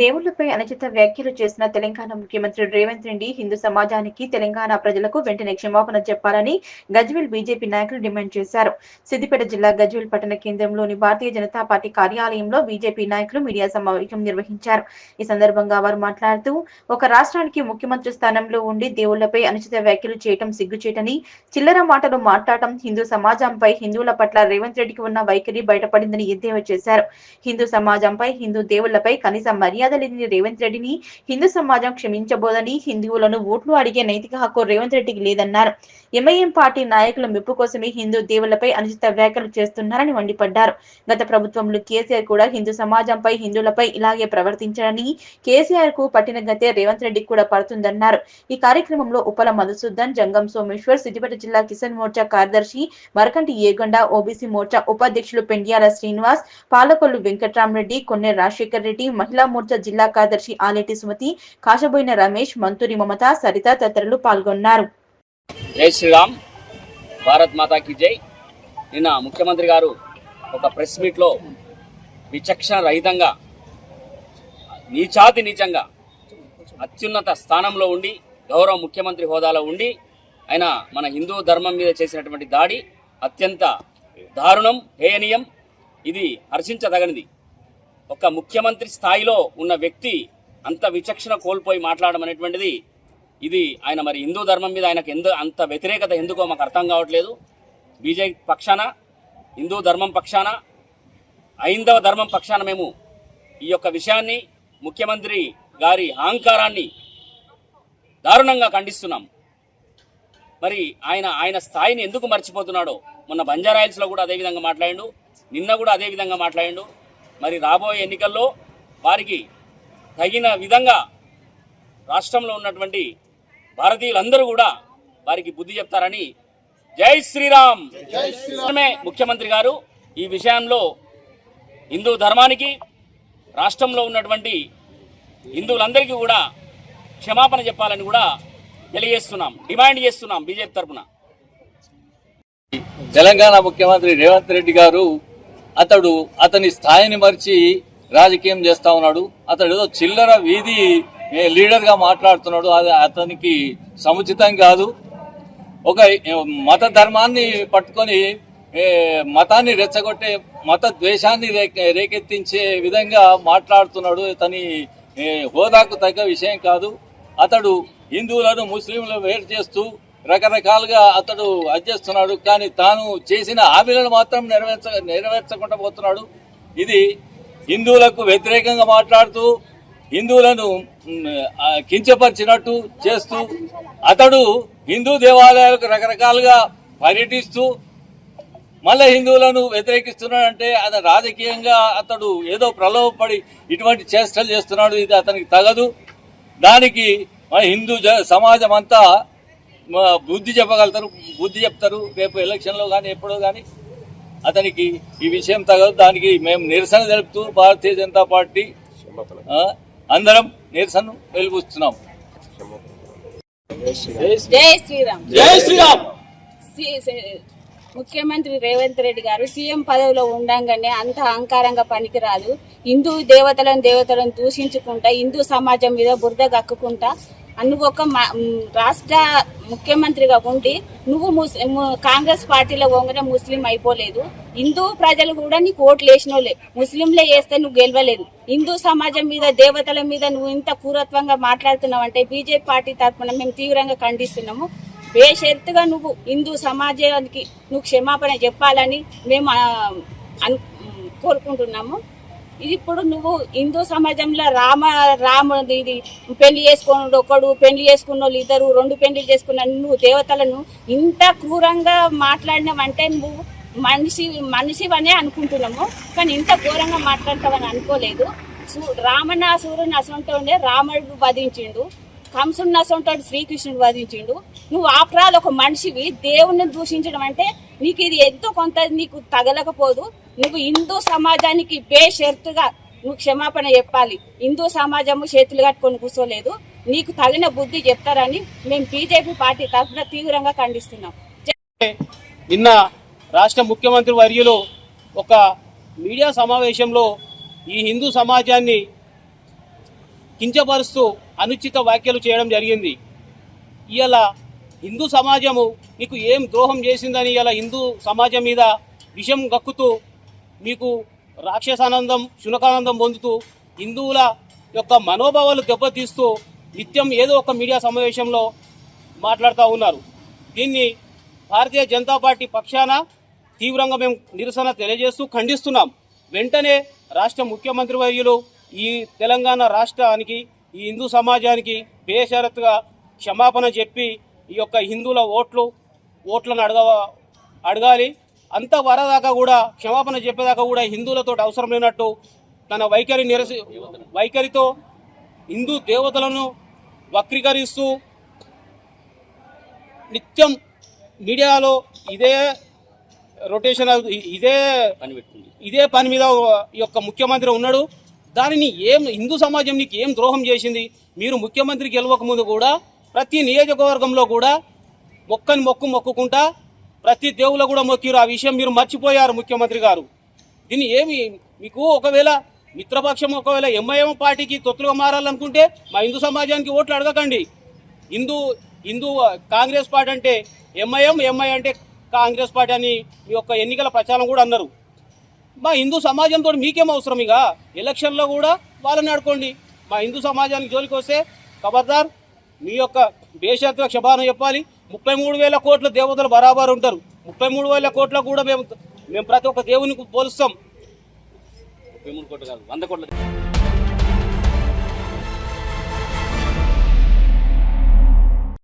దేవుళ్ళపై అనుచిత వ్యాఖ్యలు చేసిన తెలంగాణ ముఖ్యమంత్రి రేవంత్ రెడ్డి హిందూ సమాజానికి తెలంగాణ ప్రజలకు వెంటనే క్షమాపణ చెప్పాలని గజ్వేల్ బీజేపీ నాయకులు డిమాండ్ చేశారు. సిద్దిపేట జిల్లా గజ్వేల్ పట్టణ కేంద్రంలోని భారతీయ జనతా పార్టీ కార్యాలయంలో బీజేపీ నాయకులు మీడియా సమావేశం నిర్వహించారు. ఈ సందర్భంగా వారు మాట్లాడుతూ ఒక రాష్ట్రానికి ముఖ్యమంత్రి స్థానంలో ఉండి దేవుళ్ళపై అనుచిత వ్యాఖ్యలు చేయటం సిగ్గుచేటని చిల్లర మాటలు మాట్లాడటం హిందూ సమాజంపై హిందువుల పట్ల రేవంత్ రెడ్డికి ఉన్న వైఖరి బయటపడిందని ఎద్దేవా చేశారు. హిందూ సమాజంపై హిందూ దేవుళ్ళపై కనీస మర్యాద లేని రేవంత్ రెడ్డిని హిందూ సమాజం క్షమించబోదని హిందువులను ఓట్లు అడిగే నైతిక హక్కు రేవంత్ రెడ్డికి లేదన్నారు. ఎంఐఎం పార్టీ నాయకుల మెప్పు కోసమే హిందూ దేవులపై అనుచిత వ్యాఖ్యలు చేస్తున్నారని మండిపడ్డారు. గత ప్రభుత్వంలో కేసీఆర్ కూడా హిందూ సమాజంపై హిందువులపై ఇలాగే ప్రవర్తించారని కేసీఆర్కు పట్టిన గతే రేవంత్ రెడ్డికి కూడా పడుతుందన్నారు. ఈ కార్యక్రమంలో ఉపల మధుసూదన్ జంగం సోమేశ్వర్ సిద్దిపేట జిల్లా కిసాన్ మోర్చా కార్యదర్శి మరకంటి ఏగొండ ఓబీసీ మోర్చా ఉపాధ్యక్షులు పెండియాల శ్రీనివాస్ పాలకొల్లు వెంకట్రామరెడ్డి కొన్నే రాజశేఖర్ రెడ్డి మహిళా మోర్చా జిల్లా కార్యదర్శి ఆలేటి సుమతి కాశబోయిన రమేష్ మంతురి మమత సరిత తదితరులు పాల్గొన్నారు. జై శ్రీరామ్. భారత్ మాతాకి జై. నిన్న ముఖ్యమంత్రి గారు ఒక ప్రెస్ మీట్లో విచక్షణ రహితంగా నీచాతి నీచంగా అత్యున్నత స్థానంలో ఉండి గౌరవ ముఖ్యమంత్రి హోదాలో ఉండి ఆయన మన హిందూ ధర్మం మీద చేసినటువంటి దాడి అత్యంత దారుణం హేయనీయం. ఇది హర్షించదగనిది. ఒక ముఖ్యమంత్రి స్థాయిలో ఉన్న వ్యక్తి అంత విచక్షణ కోల్పోయి మాట్లాడడం అనేటువంటిది ఇది ఆయన మరి హిందూ ధర్మం మీద ఆయనకు ఎందు అంత వ్యతిరేకత ఎందుకో మాకు అర్థం కావట్లేదు. బీజేపీ పక్షాన హిందూ ధర్మం పక్షాన ఐందవ ధర్మం పక్షాన మేము ఈ యొక్క విషయాన్ని ముఖ్యమంత్రి గారి అహంకారాన్ని దారుణంగా ఖండిస్తున్నాం. మరి ఆయన ఆయన స్థాయిని ఎందుకు మర్చిపోతున్నాడో మొన్న బంజారాయిల్స్లో కూడా అదే విధంగా మాట్లాడిండు. నిన్న కూడా అదే విధంగా మాట్లాడిండు. మరి రాబోయే ఎన్నికల్లో వారికి తగిన విధంగా రాష్ట్రంలో ఉన్నటువంటి భారతీయులందరూ కూడా వారికి బుద్ధి చెప్తారని జై శ్రీరామ్. ముఖ్యమంత్రి గారు ఈ విషయంలో హిందూ ధర్మానికి రాష్ట్రంలో ఉన్నటువంటి హిందువులందరికీ కూడా క్షమాపణ చెప్పాలని కూడా తెలియజేస్తున్నాం డిమాండ్ చేస్తున్నాం బీజేపీ తరఫున. తెలంగాణ ముఖ్యమంత్రి రేవంత్ రెడ్డి గారు అతడు అతని స్థాయిని మరిచి రాజకీయం చేస్తా ఉన్నాడు. అతడు ఏదో చిల్లర వీధి లీడర్గా మాట్లాడుతున్నాడు. అది అతనికి సముచితం కాదు. ఒక మత ధర్మాన్ని పట్టుకొని మతాన్ని రెచ్చగొట్టే మత ద్వేషాన్ని రేకెత్తించే విధంగా మాట్లాడుతున్నాడు. అతని హోదాకు తగ్గ విషయం కాదు. అతడు హిందువులను ముస్లింలను వేరు చేస్తూ రకరకాలుగా అతడు అధ్యస్తున్నాడు కానీ తాను చేసిన హామీలను మాత్రం నెరవేర్చ నెరవేర్చకుండా పోతున్నాడు. ఇది హిందువులకు వ్యతిరేకంగా మాట్లాడుతూ హిందువులను కించపరిచినట్టు చేస్తూ అతడు హిందూ దేవాలయాలకు రకరకాలుగా పర్యటిస్తూ మళ్ళీ హిందువులను వ్యతిరేకిస్తున్నాడంటే అది రాజకీయంగా అతడు ఏదో ప్రలోభపడి ఇటువంటి చేష్టలు చేస్తున్నాడు ఇది అతనికి తగదు. దానికి మన హిందూ జ- సమాజం అంతా బుద్ధి చెప్పగలుగుతారు బుద్ధి చెప్తారు. రేపు ఎలక్షన్లో కానీ ఎప్పుడో కానీ అతనికి ఈ విషయం తగదు దానికి మేము నిరసన తెలుపుతూ భారతీయ జనతా పార్టీ అందరం నిరసన సి- ముఖ్యమంత్రి రేవంత్ రెడ్డి గారు సీఎం పదవిలో ఉండంగానే అంత అహంకారంగా పనికిరాదు. హిందూ దేవతలను దేవతలను దూషించుకుంటా హిందూ సమాజం మీద బురద గక్కుకుంటా నువ్వు ఒక మ- రాష్ట్ర ముఖ్యమంత్రిగా ఉండి నువ్వు ముస్- కాంగ్రెస్ పార్టీలో పోగానే ముస్లిం అయిపోలేదు. హిందూ ప్రజలు కూడా నీకు ఓట్లు వేసినోలే ముస్లింలే వేస్తే నువ్వు గెలవలేదు. హిందూ సమాజం మీద దేవతల మీద నువ్వు ఇంత క్రూరత్వంగా మాట్లాడుతున్నావు అంటే బీజేపీ పార్టీ తరఫున మేము తీవ్రంగా ఖండిస్తున్నాము. బేషరతుగా నువ్వు హిందూ సమాజానికి నువ్వు క్షమాపణ చెప్పాలని మేము అను కోరుకుంటున్నాము. ఇది ఇప్పుడు నువ్వు హిందూ సమాజంలో రామ రామ ఇది. పెళ్ళి చేసుకున్నాడు ఒకడు పెళ్ళి చేసుకున్న వాళ్ళు ఇద్దరు రెండు పెళ్ళి చేసుకున్న నువ్వు దేవతలను ఇంత క్రూరంగా మాట్లాడినావంటే నువ్వు మనిషి మనిషివనే అనుకుంటున్నాము. కానీ ఇంత ఘోరంగా మాట్లాడతావని అనుకోలేదు. సూ- రామనాసురుని అసంటోనే రాముడు వధించిండు. కంసుని నసంటాడు శ్రీకృష్ణుడు వధించిండు. నువ్వు ఆఫ్టర్ ఒక మనిషివి దేవుణ్ణి దూషించడం అంటే నీకు ఇది ఎంతో కొంత నీకు తగలకపోదు. నువ్వు హిందూ సమాజానికి బేషరతుగా నువ్వు క్షమాపణ చెప్పాలి. హిందూ సమాజము చేతులు కట్టుకొని కూర్చోలేదు. నీకు తగిన బుద్ధి చెప్తారని మేము బీజేపీ పార్టీ తరఫున తీవ్రంగా ఖండిస్తున్నాం. నిన్న రాష్ట్ర ముఖ్యమంత్రి వర్యులు ఒక మీడియా సమావేశంలో ఈ హిందూ సమాజాన్ని కించపరుస్తూ అనుచిత వ్యాఖ్యలు చేయడం జరిగింది. ఇవాళ హిందూ సమాజము మీకు ఏం ద్రోహం చేసిందని ఇలా హిందూ సమాజం మీద విషం గక్కుతూ మీకు రాక్షసానందం శునకానందం పొందుతూ హిందువుల యొక్క మనోభావాలు దెబ్బతీస్తూ నిత్యం ఏదో ఒక మీడియా సమావేశంలో మాట్లాడుతూ ఉన్నారు. దీన్ని భారతీయ జనతా పార్టీ పక్షాన తీవ్రంగా మేము నిరసన తెలియజేస్తూ ఖండిస్తున్నాం. వెంటనే రాష్ట్ర ముఖ్యమంత్రి వర్యులు ఈ తెలంగాణ రాష్ట్రానికి ఈ హిందూ సమాజానికి బేషరత్తుగా క్షమాపణ చెప్పి ఈ యొక్క హిందువుల ఓట్లు ఓట్లను అడగ అడగాలి. అంత వరదాకా కూడా క్షమాపణ చెప్పేదాకా కూడా హిందువులతో అవసరం లేనట్టు తన వైఖరి నిరసి వైఖరితో హిందూ దేవతలను వక్రీకరిస్తూ నిత్యం మీడియాలో ఇదే రొటేషన్ ఇదే ఇదే పని మీద ఈ యొక్క ముఖ్యమంత్రి ఉన్నాడు. దానిని ఏం హిందూ సమాజం నీకు ఏం ద్రోహం చేసింది? మీరు ముఖ్యమంత్రి గెలవక ముందు కూడా ప్రతి నియోజకవర్గంలో కూడా మొక్కని మొక్కు మొక్కుకుంటా ప్రతి దేవుళ్ళు కూడా మొక్కిరు ఆ విషయం మీరు మర్చిపోయారు ముఖ్యమంత్రి గారు. దీన్ని ఏమి మీకు ఒకవేళ మిత్రపక్షం ఒకవేళ ఎంఐఎం పార్టీకి తొత్తులుగా మారాలనుకుంటే మా హిందూ సమాజానికి ఓట్లు అడగకండి. హిందూ హిందూ కాంగ్రెస్ పార్టీ అంటే ఎంఐఎం ఎంఐ అంటే కాంగ్రెస్ పార్టీ అని మీ యొక్క ఎన్నికల ప్రచారం కూడా అన్నారు. మా హిందూ సమాజంతో మీకేం అవసరం ఇక? ఎలక్షన్లో కూడా వాళ్ళని ఆడుకోండి. మా హిందూ సమాజానికి జోలికి వస్తే ఖబర్దార్ మీ యొక్క బేషరతుగా క్షమాపణ చెప్పాలి. ముప్పై మూడు వేల కోట్ల దేవతలు బరాబర్ ఉంటారు. ముప్పై మూడు వేల కోట్ల కూడా మేము మేము ప్రతి ఒక్క దేవునికి పోలుస్తాం. ముప్పై మూడు కోట్లు కాదు వంద కోట్ల